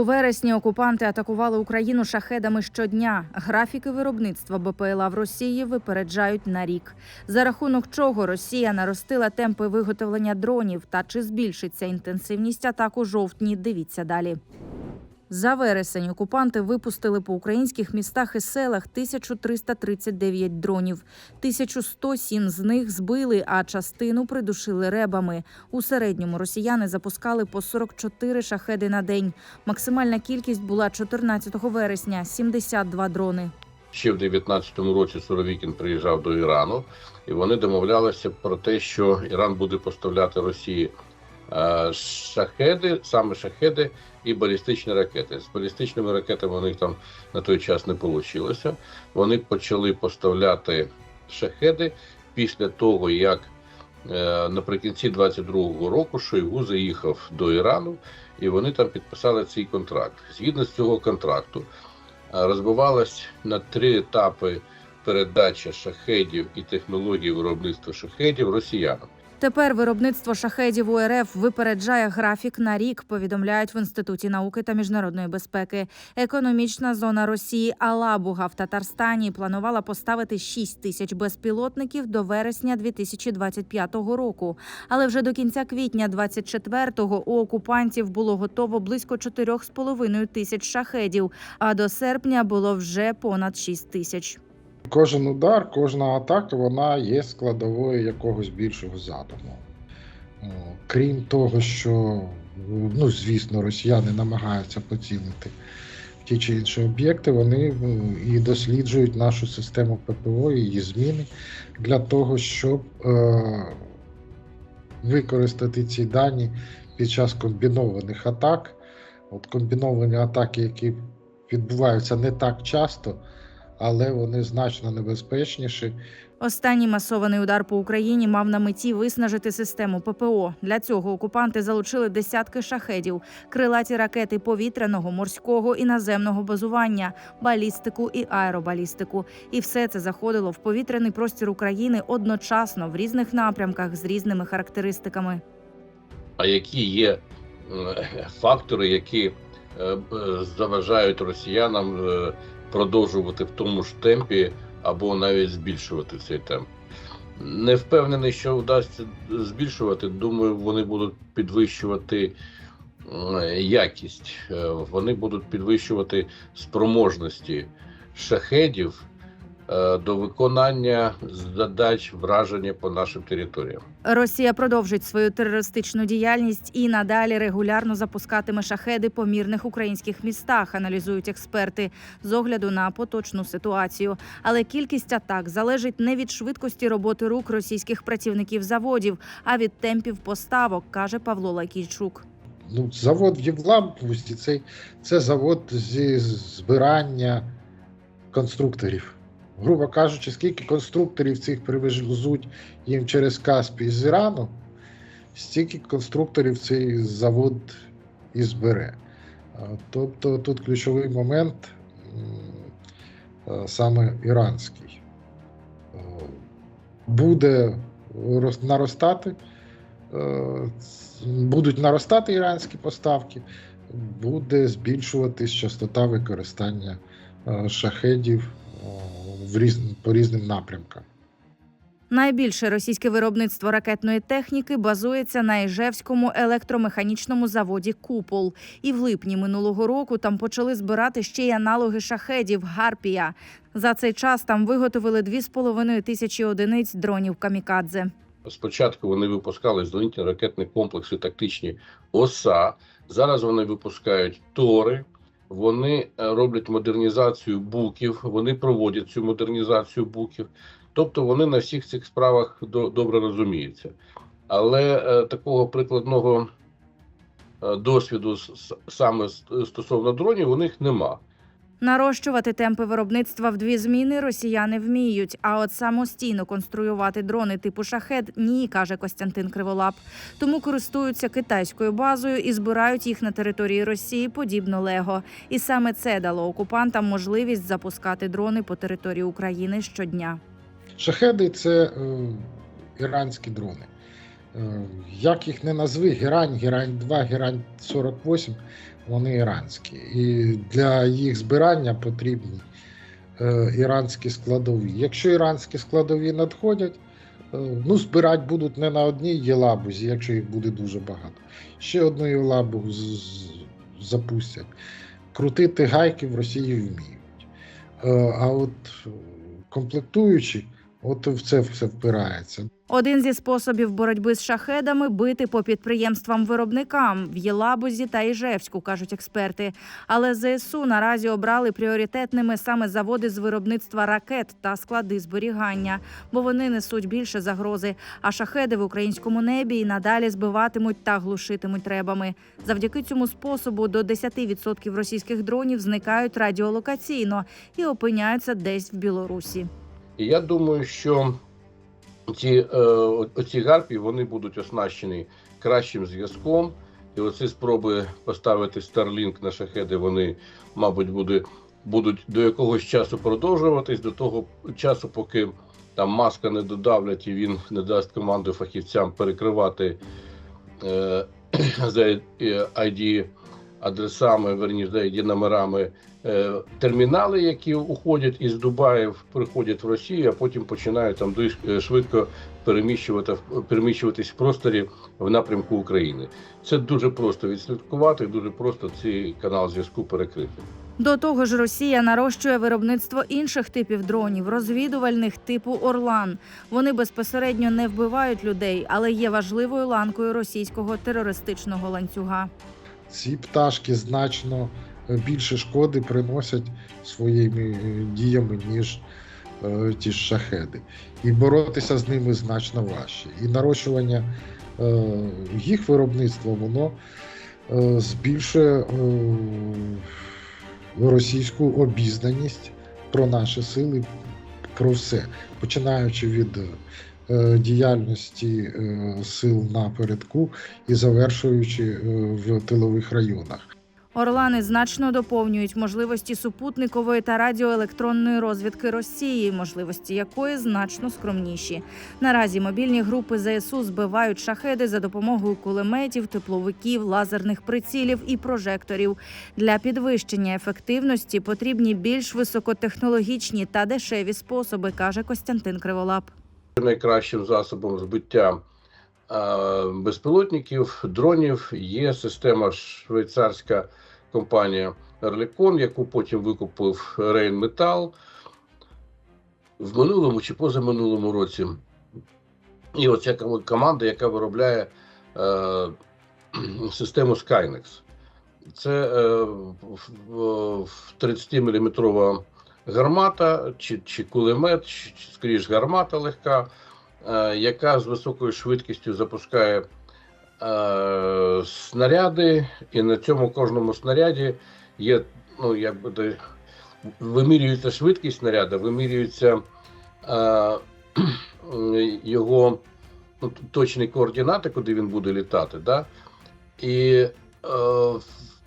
У вересні окупанти атакували Україну шахедами щодня. Графіки виробництва БПЛА в Росії випереджають на рік. За рахунок чого Росія наростила темпи виготовлення дронів та чи збільшиться інтенсивність атак у жовтні? Дивіться далі. За вересень окупанти випустили по українських містах і селах 1339 дронів. 1107 з них збили, а частину придушили ребами. У середньому росіяни запускали по 44 шахеди на день. Максимальна кількість була 14 вересня 72 дрони. Ще в 19-му році Суровікін приїжджав до Ірану, і вони домовлялися про те, що Іран буде поставляти Росії шахеди, саме шахеди і балістичні ракети. З балістичними ракетами у них там на той час не вийшло. Вони почали поставляти шахеди після того, як е, наприкінці 22-го року Шойгу заїхав до Ірану, і вони там підписали цей контракт. Згідно з цього контракту, е, розбивалась на три етапи передача шахедів і технологій виробництва шахедів росіянам. Тепер виробництво шахедів у РФ випереджає графік на рік. Повідомляють в інституті науки та міжнародної безпеки. Економічна зона Росії Алабуга в Татарстані планувала поставити 6 тисяч безпілотників до вересня 2025 року. Але вже до кінця квітня 24-го у окупантів було готово близько 4,5 тисяч шахедів. А до серпня було вже понад 6 тисяч. Кожен удар, кожна атака, вона є складовою якогось більшого задуму. Крім того, що, ну, звісно, росіяни намагаються поцілити ті чи інші об'єкти, вони ну, і досліджують нашу систему ППО і її зміни для того, щоб е, використати ці дані під час комбінованих атак. От комбіновані атаки, які відбуваються не так часто, але вони значно небезпечніші. Останній масований удар по Україні мав на меті виснажити систему ППО. Для цього окупанти залучили десятки шахедів, крилаті ракети повітряного, морського і наземного базування, балістику і аеробалістику. І все це заходило в повітряний простір України одночасно в різних напрямках з різними характеристиками. А які є е, фактори, які е, заважають росіянам е, продовжувати в тому ж темпі або навіть збільшувати цей темп? Не впевнений, що вдасться збільшувати. Думаю, вони будуть підвищувати е, якість, Е, вони будуть підвищувати спроможності шахедів до виконання задач враження по нашим територіям. Росія продовжить свою терористичну діяльність і надалі регулярно запускатиме шахеди по мірних українських містах, аналізують експерти з огляду на поточну ситуацію. Але кількість атак залежить не від швидкості роботи рук російських працівників заводів, а від темпів поставок, каже Павло Лакійчук. Ну, завод в Євлампусті це, це завод зі збирання конструкторів. Грубо кажучи, скільки конструкторів цих привезуть їм через Каспій з Ірану, стільки конструкторів цей завод і збере. Тобто тут ключовий момент саме іранський. Буде наростати, будуть наростати іранські поставки, буде збільшуватись частота використання шахедів в різ... по різним напрямкам. Найбільше російське виробництво ракетної техніки базується на Іжевському електромеханічному заводі Купол. І в липні минулого року там почали збирати ще й аналоги шахедів Гарпія. За цей час там виготовили 2,5 тисячі одиниць дронів камікадзе. Спочатку вони випускали зенітні ракетні комплекси тактичні ОСА. Зараз вони випускають Тори. Вони е, роблять модернізацію буків, вони проводять цю модернізацію буків. Тобто вони на всіх цих справах до- добре розуміються. Але е, такого прикладного е, досвіду саме стосовно дронів у них нема. Нарощувати темпи виробництва в дві зміни росіяни вміють. А от самостійно конструювати дрони типу шахед ні, каже Костянтин Криволап. Тому користуються китайською базою і збирають їх на території Росії подібно Лего. І саме це дало окупантам можливість запускати дрони по території України щодня. Шахеди це е, іранські дрони. Е, як їх не назви, Герань, Герань 2, Герань 48, вони іранські. І для їх збирання потрібні е, іранські складові. Якщо іранські складові надходять, е, ну, збирати будуть не на одній єлабузі, якщо їх буде дуже багато. Ще одну єлабу запустять. Крутити гайки в Росії вміють. А от комплектуючі, от в це все впирається. Один зі способів боротьби з шахедами бити по підприємствам-виробникам в Єлабузі та Іжевську, кажуть експерти. Але ЗСУ наразі обрали пріоритетними саме заводи з виробництва ракет та склади зберігання, бо вони несуть більше загрози. А шахеди в українському небі і надалі збиватимуть та глушитимуть ребами. Завдяки цьому способу до 10% російських дронів зникають радіолокаційно і опиняються десь в Білорусі. І я думаю, що ці е, оці гарпії вони будуть оснащені кращим зв'язком. І оці спроби поставити Starlink на шахеди, вони, мабуть, буде, будуть до якогось часу продовжуватись, до того часу, поки там маска не додавлять і він не дасть команду фахівцям перекривати е, за ID адресами, верніше, ID номерами е, термінали, які уходять із Дубаїв, приходять в Росію, а потім починають там дуже е, швидко переміщувати переміщуватись в просторі в напрямку України. Це дуже просто відслідкувати, дуже просто цей канал зв'язку перекрити. До того ж, Росія нарощує виробництво інших типів дронів, розвідувальних типу Орлан. Вони безпосередньо не вбивають людей, але є важливою ланкою російського терористичного ланцюга. Ці пташки значно е, більше шкоди приносять своїми е, діями, ніж е, ті ж шахеди. І боротися з ними значно важче. І нарощування е, їх виробництва воно е, збільшує е, російську обізнаність про наші сили, про все, починаючи від е, діяльності е, сил напередку і завершуючи е, в тилових районах. Орлани значно доповнюють можливості супутникової та радіоелектронної розвідки Росії, можливості якої значно скромніші. Наразі мобільні групи ЗСУ збивають шахеди за допомогою кулеметів, тепловиків, лазерних прицілів і прожекторів. Для підвищення ефективності потрібні більш високотехнологічні та дешеві способи, каже Костянтин Криволап. Найкращим засобом збиття безпілотників, дронів є система швейцарська компанія Ерлікон, яку потім викупив Рейнметал в минулому чи позаминулому році. І оця команда, яка виробляє е, систему Skynex. Це е, в- в- в 30-мм гармата чи, чи кулемет, чи, чи скоріш гармата легка, е, яка з високою швидкістю запускає е, снаряди, і на цьому кожному снаряді є, ну, як буде, вимірюється швидкість снаряда, вимірюється е, його ну, точні координати, куди він буде літати, да? і е,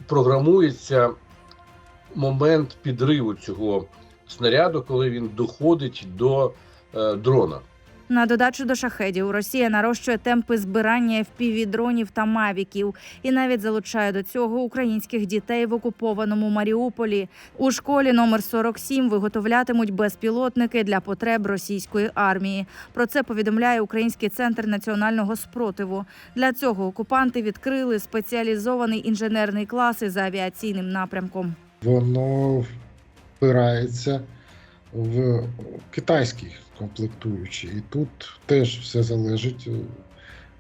програмується момент підриву цього снаряду, коли він доходить до е, дрона. На додачу до шахедів Росія нарощує темпи збирання fpv дронів та мавіків і навіть залучає до цього українських дітей в окупованому Маріуполі. У школі номер 47 виготовлятимуть безпілотники для потреб російської армії. Про це повідомляє Український центр національного спротиву. Для цього окупанти відкрили спеціалізований інженерний клас із авіаційним напрямком. Воно впирається в китайські комплектуючі. І тут теж все залежить е,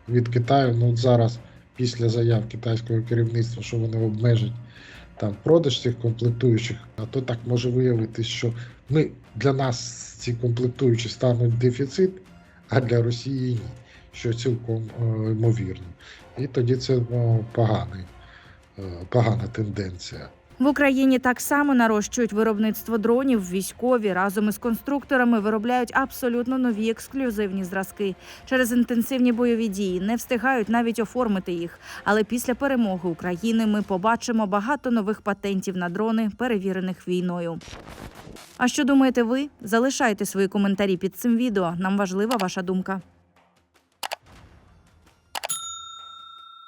від Китаю. Ну, зараз, після заяв китайського керівництва, що вони обмежать там продаж цих комплектуючих, а то так може виявитися, що ми для нас ці комплектуючі стануть дефіцит, а для Росії ні. Що цілком е, ймовірно. І тоді це ну, поганий, е, погана тенденція. В Україні так само нарощують виробництво дронів. Військові разом із конструкторами виробляють абсолютно нові ексклюзивні зразки. Через інтенсивні бойові дії не встигають навіть оформити їх. Але після перемоги України ми побачимо багато нових патентів на дрони, перевірених війною. А що думаєте ви? Залишайте свої коментарі під цим відео. Нам важлива ваша думка.